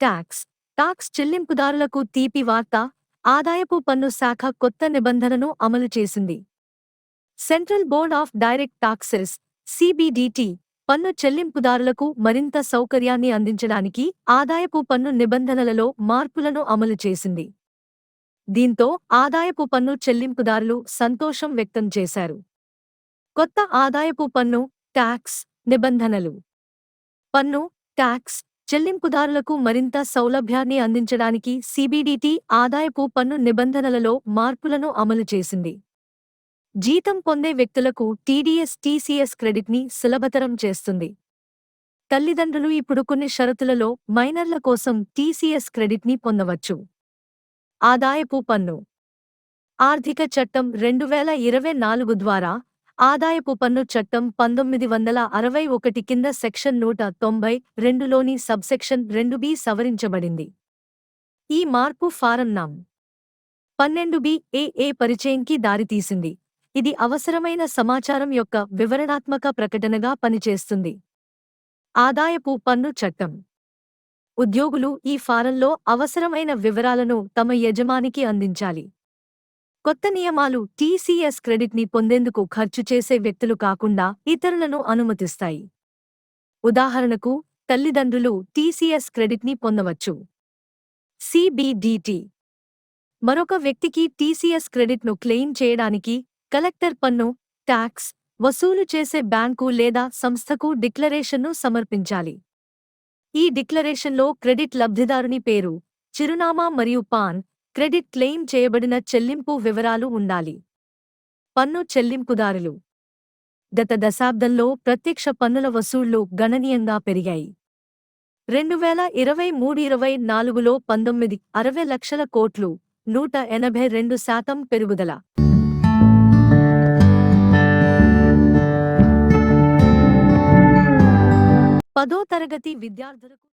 Tax talks చెల్లింపుదారులకు తీపి వార్త ఆదాయపు పన్ను శాఖ కొత్త నిబంధనను అమలు చేసింది. Central board of direct taxes CBDT పన్ను చెల్లింపుదారులకు మరింత సౌకర్యాన్ని అందించడానికి ఆదాయపు పన్ను నిబంధనలలో మార్పులను అమలు చేసింది. దీంతో ఆదాయపు పన్ను చెల్లింపుదారులు సంతోషం వ్యక్తం చేశారు. కొత్త ఆదాయపు పన్ను ట్యాక్స్ నిబంధనలు. పన్ను ట్యాక్స్ చెల్లింపుదారులకు మరింత సౌలభ్యాన్ని అందించడానికి సిబిడిటి ఆదాయపు పన్ను నిబంధనలలో మార్పులను అమలు చేసింది. జీతం పొందే వ్యక్తులకు టీడీఎస్ టీసీఎస్ క్రెడిట్ని సులభతరం చేస్తుంది. తల్లిదండ్రులు ఇప్పుడు కొన్ని షరతులలో మైనర్ల కోసం టీసీఎస్ క్రెడిట్ని పొందవచ్చు. ఆదాయపు పన్ను. ఆర్థిక చట్టం రెండు వేల ఇరవై నాలుగు ద్వారా ఆదాయపు పన్ను చట్టం పంతొమ్మిది వందల అరవై ఒకటి కింద సెక్షన్ నూట తొంభై రెండులోని సబ్సెక్షన్ రెండు బి సవరించబడింది. ఈ మార్పు ఫారం నామ్. పన్నెండు బి ఏ పరిచయంకి దారితీసింది. ఇది అవసరమైన సమాచారం యొక్క వివరణాత్మక ప్రకటనగా పనిచేస్తుంది. ఆదాయపు పన్ను చట్టం. ఉద్యోగులు ఈ ఫారంలో అవసరమైన వివరాలను తమ యజమానికి అందించాలి. కొత్త నియమాలు టీసీఎస్ క్రెడిట్ని పొందేందుకు ఖర్చు చేసే వ్యక్తులు కాకుండా ఇతరులను అనుమతిస్తాయి. ఉదాహరణకు తల్లిదండ్రులు టీసీఎస్ క్రెడిట్ని పొందవచ్చు. సిబిడిటి. మరొక వ్యక్తికి టీసీఎస్ క్రెడిట్ను క్లెయిమ్ చేయడానికి కలెక్టర్ పన్ను ట్యాక్స్ వసూలు చేసే బ్యాంకు లేదా సంస్థకు డిక్లరేషన్ను సమర్పించాలి. ఈ డిక్లరేషన్లో క్రెడిట్ లబ్ధిదారుని పేరు చిరునామా మరియు పాన్ క్రెడిట్ క్లెయిమ్ చేయబడిన చెల్లింపు వివరాలు ఉండాలి. పన్ను చెల్లింపుదారులు. గత దశాబ్దంలో ప్రత్యక్ష పన్నుల వసూళ్ళు గణనీయంగా పెరిగాయి. రెండు వేల ఇరవై మూడు ఇరవై నాలుగులో పంతొమ్మిది అరవై లక్షల కోట్లు నూట ఎనభై రెండు శాతం పెరుగుదల. పదో తరగతి విద్యార్థులకు